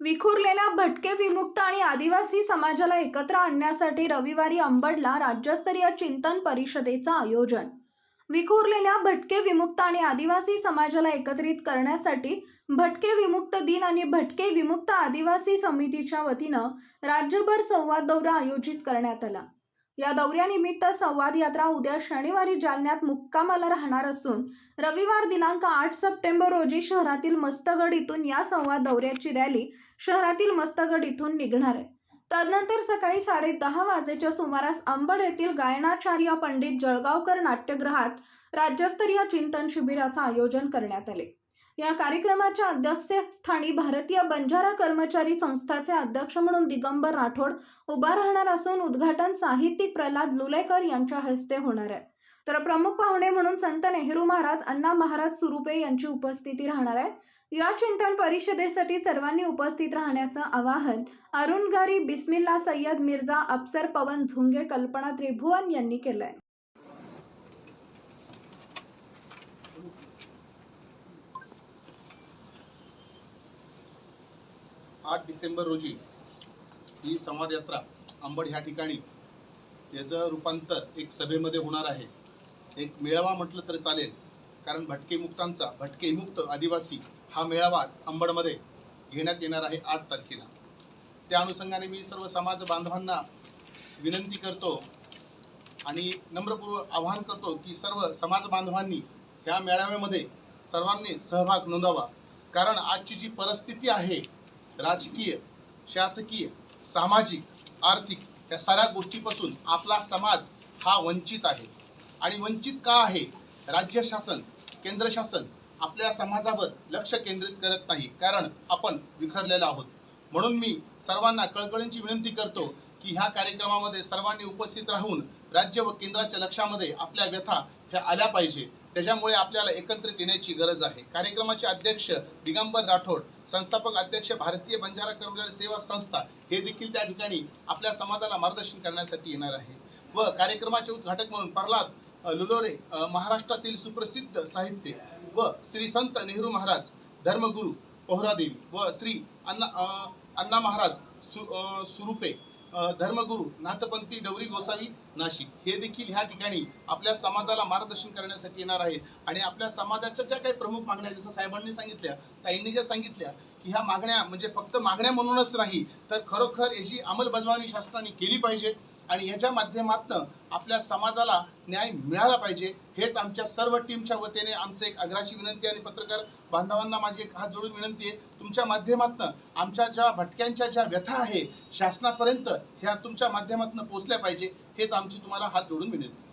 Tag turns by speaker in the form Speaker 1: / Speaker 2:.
Speaker 1: विखुरलेल्या भटके विमुक्त आणि आदिवासी समाजाला एकत्र आणण्यासाठी रविवारी अंबडला राज्यस्तरीय चिंतन परिषदेचं आयोजन. विखुरलेल्या भटके विमुक्त आणि आदिवासी समाजाला एकत्रित करण्यासाठी भटके विमुक्त दिन आणि भटके विमुक्त आदिवासी समितीच्या वतीनं राज्यभर संवाद दौरा आयोजित करण्यात आला. या दौऱ्यानिमित्त संवाद यात्रा उद्या शनिवारी जालन्यात मुक्कामाला राहणार असून रविवार दिनांक आठ सप्टेंबर रोजी शहरातील मस्तगड इथून या संवाद दौऱ्याची रॅली शहरातील मस्तगड इथून निघणार आहे. तदनंतर सकाळी साडे दहा वाजेच्या सुमारास अंबड येथील गायनाचार्य पंडित जळगावकर नाट्यगृहात राज्यस्तरीय चिंतन शिबिराचं आयोजन करण्यात आले. या कार्यक्रमाच्या अध्यक्षस्थानी भारतीय बंजारा कर्मचारी संस्थाचे अध्यक्ष म्हणून दिगंबर राठोड उभा राहणार असून उद्घाटन साहित्यिक प्रल्हाद लुलेकर यांच्या हस्ते होणार आहे. तर प्रमुख पाहुणे म्हणून संत नेहरू महाराज अण्णा महाराज सुरुपे यांची उपस्थिती राहणार आहे. या चिंतन परिषदेसाठी सर्वांनी उपस्थित राहण्याचं आवाहन अरुण गारी बिस्मिल्ला सय्यद मिर्झा अफसर पवन झुंगे कल्पना त्रिभुवन यांनी केलंय.
Speaker 2: आठ डिसेंबर रोजी ही संवाद यात्रा ह्या ठिकाणी याचं रूपांतर एक सभेमध्ये होणार आहे. एक मेळावा म्हटलं तर चालेल कारण भटके मुक्तांचा भटके मुक्त आदिवासी हा मेळावा अंबडमध्ये घेण्यात येणार आहे आठ तारखेला. त्या अनुषंगाने मी सर्व समाज बांधवांना विनंती करतो आणि नम्रपूर्वक आवाहन करतो की सर्व समाज बांधवांनी ह्या मेळाव्यामध्ये सर्वांनी सहभाग नोंदवा. कारण आजची जी परिस्थिती आहे राजकीय शासकीय सामाजिक आर्थिक या साऱ्या गोष्टीपासून आपला समाज हा वंचित आहे. आणि वंचित का आहे? राज्य शासन केंद्र शासन आपल्या समाजावर लक्ष केंद्रित करत नाही. कारण आपण विखरलेलो आहोत. म्हणून मी सर्वांना कळकळींची विनंती करतो की ह्या कार्यक्रमामध्ये सर्वांनी उपस्थित राहून राज्य व केंद्राच्या लक्षामध्ये आपल्या व्यथा ह्या आल्या पाहिजे. त्याच्यामुळे आपल्याला एकत्रित येण्याची गरज आहे. कार्यक्रमाचे अध्यक्ष दिगंबर राठोड संस्थापक अध्यक्ष भारतीय बंजारा कर्मचारी सेवा संस्था हे देखील त्या ठिकाणी आपल्या समाजाला मार्गदर्शन करण्यासाठी येणार आहे. व कार्यक्रमाचे उद्घाटक म्हणून प्रल्हाद लुलोरे महाराष्ट्रातील सुप्रसिद्ध साहित्य व श्री संत नेहरू महाराज धर्मगुरू पोहरादेवी व श्री अण्णा अण्णा महाराज सु सुरुपे धर्मगुरू नाथपंथी डवरी गोसावी नाशिक. हे देखील ह्या ठिकाणी आपल्या समाजाला मार्गदर्शन करण्यासाठी येणार आहेत. आणि आपल्या समाजाच्या ज्या काही प्रमुख मागण्या जसं साहेबांनी सांगितल्या ताईंनी ज्या सांगितल्या की ह्या मागण्या म्हणजे फक्त मागण्या म्हणूनच नाही तर खरोखर याची अंमलबजावणी शासनाने केली पाहिजे. आणि याच्या माध्यमातून आपल्या समाजाला न्याय मिळाला पाहिजे. हेच आमच्या सर्व टीमच्या वतीने आमचं एक आग्राची विनंती आणि पत्रकार बांधवांना माझी एक हात जोडून विनंती आहे. तुमच्या माध्यमातून आमच्या ज्या भटक्यांच्या ज्या व्यथा आहे शासनापर्यंत ह्या तुमच्या माध्यमातून पोचल्या पाहिजे. हेच आमची तुम्हाला हात जोडून विनंती